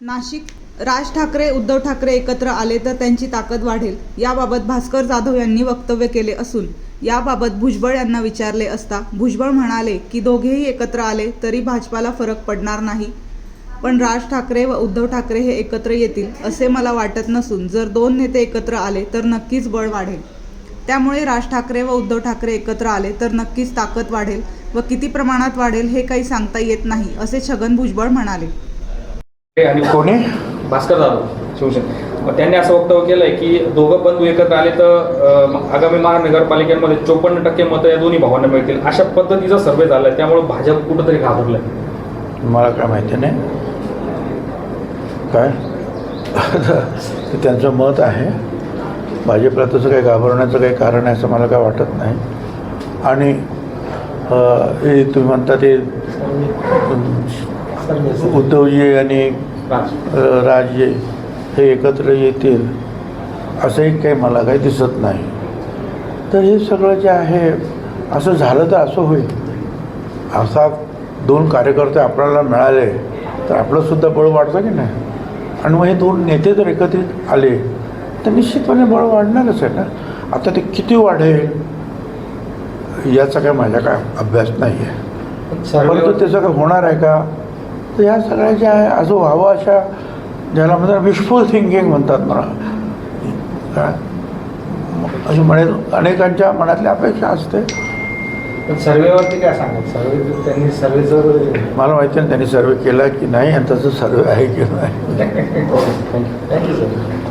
नाशिक राज ठाकरे उद्धव ठाकरे एकत्र आले तर त्यांची ताकद वाढेल. याबाबत भास्कर जाधव यांनी वक्तव्य केले असून याबाबत भुजबळ यांना विचारले असता भुजबळ म्हणाले की दोघेही एकत्र आले तरी भाजपाला फरक पडणार नाही. पण राज ठाकरे व उद्धव ठाकरे हे एकत्र येतील असे मला वाटत नसून जर दोन नेते एकत्र आले तर नक्कीच बळ वाढेल. त्यामुळे राज ठाकरे व उद्धव ठाकरे एकत्र आले तर नक्कीच ताकद वाढेल व किती प्रमाणात वाढेल हे काही सांगता येत नाही असे छगन भुजबळ म्हणाले. आणि कोणी भास्कर जाधव शिवसेना. मग त्यांनी असं वक्तव्य केलंय की दोघं बंधू एकत्र आले तर आगामी महानगरपालिकेमध्ये चोपन्न टक्के मतं या दोन्ही भावांना मिळतील. अशा पद्धतीचा सर्वे झालाय त्यामुळे भाजप कुठंतरी घाबरलंय. मला काय माहिती नाही. काय? ते त्यांचं मत आहे. भाजपला तसं काही घाबरण्याचं काही कारण आहे असं मला काय वाटत नाही. आणि हे तुम्ही म्हणता ते उद्धवजी आणि राज अं, राजे हे एकत्र येतील असंही काही मला काही दिसत नाही. तर हे सगळं जे आहे असं झालं तर असं होईल. असा दोन कार्यकर्ते आपल्याला मिळाले तर आपलंसुद्धा बळ वाढतं की नाही? आणि मग हे दोन नेते जर एकत्रित आले तर निश्चितपणे बळ वाढणारच आहे ना? आता ते किती वाढेल याचा काय माझ्या काय अभ्यास नाही आहे परंतु ते सगळं होणार आहे का? तर ह्या सगळ्या ज्या आहे असं व्हावं अशा ज्याला म्हणतात विशफुल थिंकिंग म्हणतात मला काय? अशी म्हणे अनेकांच्या मनातली अपेक्षा असते. पण सर्वेवरती काय सांगाल सर्वे त्यांनी सर्वे जर मला माहिती नाही त्यांनी सर्वे केला की नाही आणि तसं सर्वे आहे की नाही. थँक्यू. Thank you sir.